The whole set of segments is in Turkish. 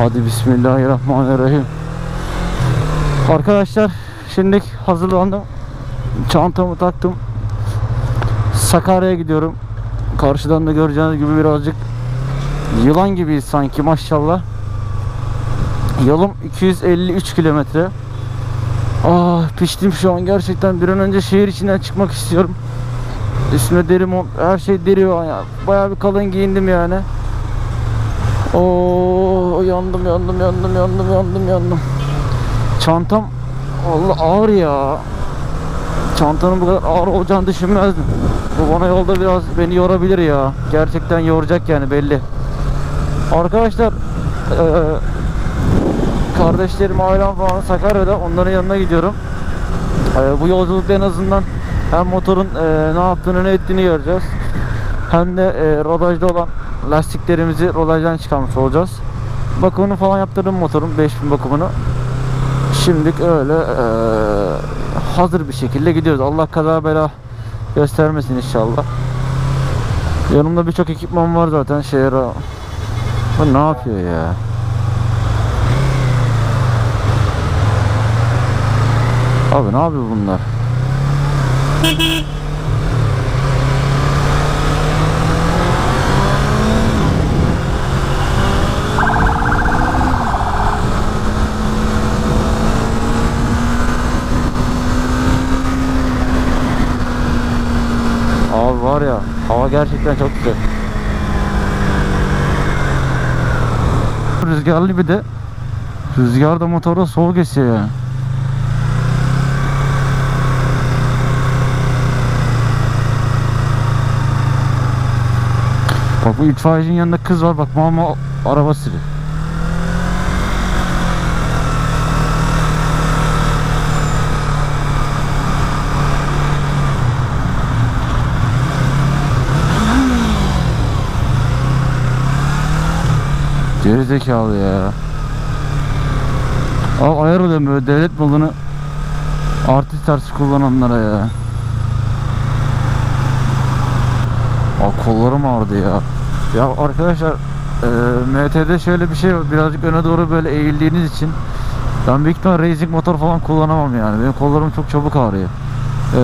Hadi Bismillahirrahmanirrahim. Arkadaşlar şimdi hazırlandım. Çantamı taktım. Sakarya'ya gidiyorum. Karşıdan da göreceğiniz gibi birazcık yılan gibiyiz sanki maşallah. Yolum 253 kilometre. Ah piştim şu an gerçekten bir an önce şehir içinden çıkmak istiyorum. Üstüme deri mont, her şey deri ya. Bayağı bir kalın giyindim yani. Oo yandım yandım yandım yandım yandım yandım. Çantam Allah ağır ya. Çantanın bu kadar ağır olacağını düşünmezdim. Bu bana yolda biraz beni yorabilir ya. Gerçekten yoracak yani belli. Arkadaşlar eee kardeşlerim ailem falan Sakarya'da onların yanına gidiyorum. Eee, bu yolculukta en azından hem motorun eee, ne yaptığını ne ettiğini göreceğiz. Hem de eee, rodajda olan lastiklerimizi rodajdan çıkarmış olacağız. Bakımını falan yaptırdım motorun 5000 bakımını. Şimdilik öyle eee, hazır bir şekilde gidiyoruz. Allah kaza bela göstermesin inşallah. Yanımda birçok ekipman var zaten şehre. Bu ne yapıyor ya? Abi ne yapıyor bunlar? Abi var ya hava gerçekten çok güzel. Rüzgarlı bir de rüzgar da motora soğuk esiyor yani. Bak bu itfaiyecinin yanında kız var bak mama araba sürüyor. Geri zekalı ya. Al ayar oluyorum böyle devlet malını artist artist kullananlara ya. Aa kollarım ağrıdı ya. Ya arkadaşlar e, MT'de şöyle bir şey var. Birazcık öne doğru böyle eğildiğiniz için ben büyük ihtimal racing motor falan kullanamam yani. Benim kollarım çok çabuk ağrıyor. E,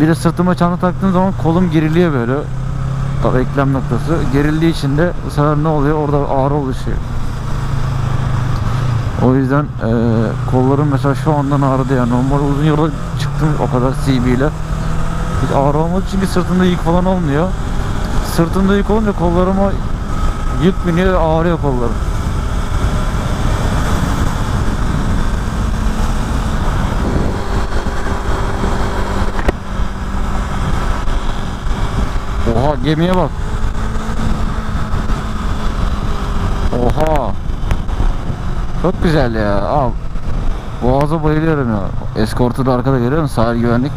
bir de sırtıma çanta taktığım zaman kolum geriliyor böyle. Tabii eklem noktası. Gerildiği için de bu sefer ne oluyor? Orada ağrı oluşuyor. O yüzden e, kollarım mesela şu andan ağrıdı yani. Normal uzun yola çıktım o kadar CB ile. Hiç ağrı olmadı çünkü sırtımda yük falan olmuyor. Sırtımda yük olunca kollarıma yük biniyor ağrıyor kollarım. Oha gemiye bak. Oha. Çok güzel ya. Al. Boğaza bayılıyorum ya. Eskortu da arkada görüyor musun? Sahil güvenlik.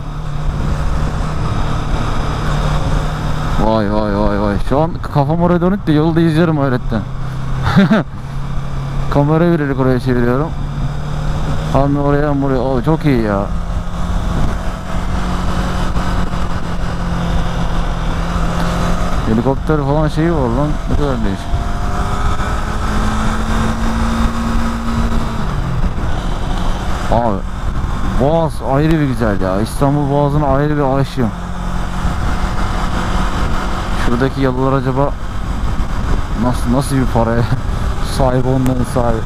Vay vay vay vay. Şu an kafam oraya dönük de yolda izliyorum hayretten. Kamera verilik oraya çeviriyorum. Hem oraya hem buraya. Oo, çok iyi ya. Helikopter falan şeyi var lan. Ne kadar değişik. Abi Boğaz ayrı bir güzel ya. İstanbul Boğazı'na ayrı bir aşığım. Şuradaki yalılar acaba nasıl nasıl bir paraya sahip onların sahibi.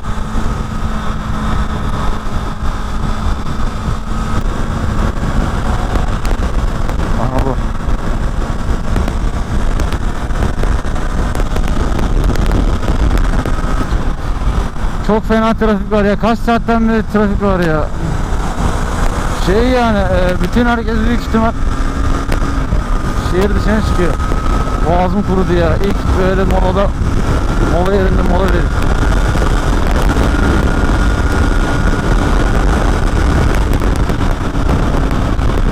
Aha bu. Çok fena trafik var ya. Kaç saatten beri trafik var ya. Şey yani e, bütün herkes büyük ihtimal şehir dışına çıkıyor. Boğazım kurudu ya. İlk böyle molada mola yerinde mola verdik.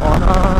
Ana.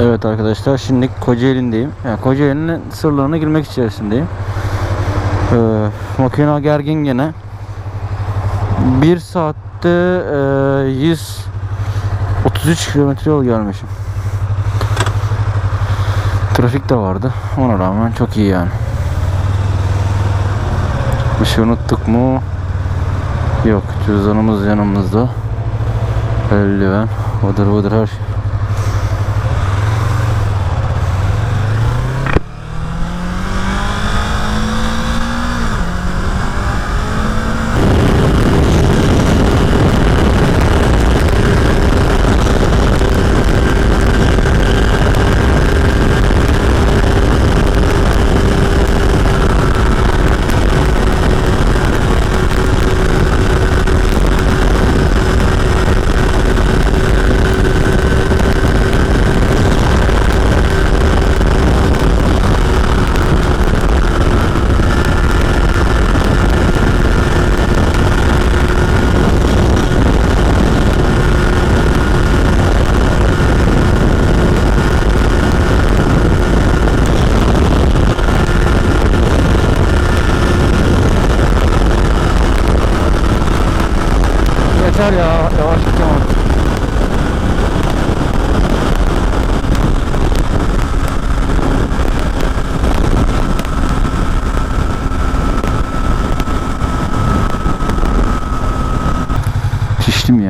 Evet arkadaşlar şimdi Kocaeli'ndeyim. Yani Kocaeli'nin sırlarına girmek içerisindeyim. Ee, makina gergin gene. Bir saatte e, 133 kilometre yol gelmişim. Trafik de vardı. Ona rağmen çok iyi yani. Bir şey unuttuk mu? Yok. Cüzdanımız yanımızda. Eldiven. Vıdır vıdır her şey.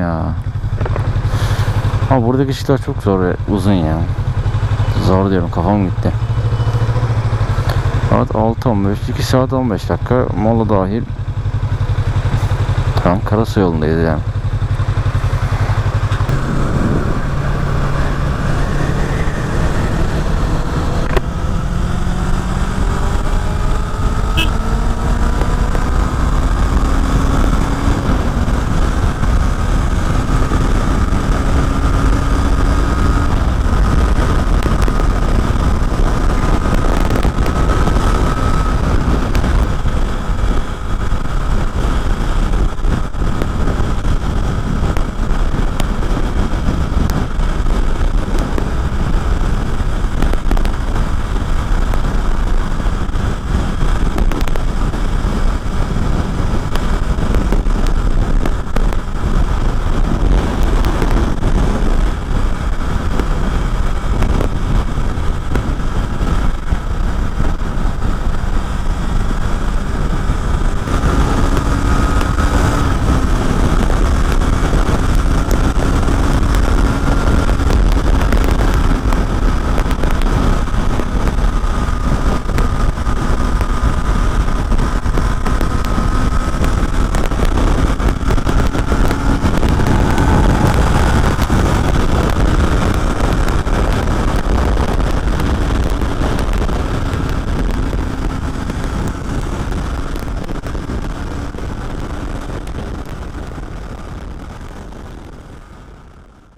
Ya. Ama buradaki işler çok zor ve uzun ya. Zor diyorum kafam gitti. Saat 6.15, 2 saat 15 dakika mola dahil. Tam Karasuy yolundayız yani.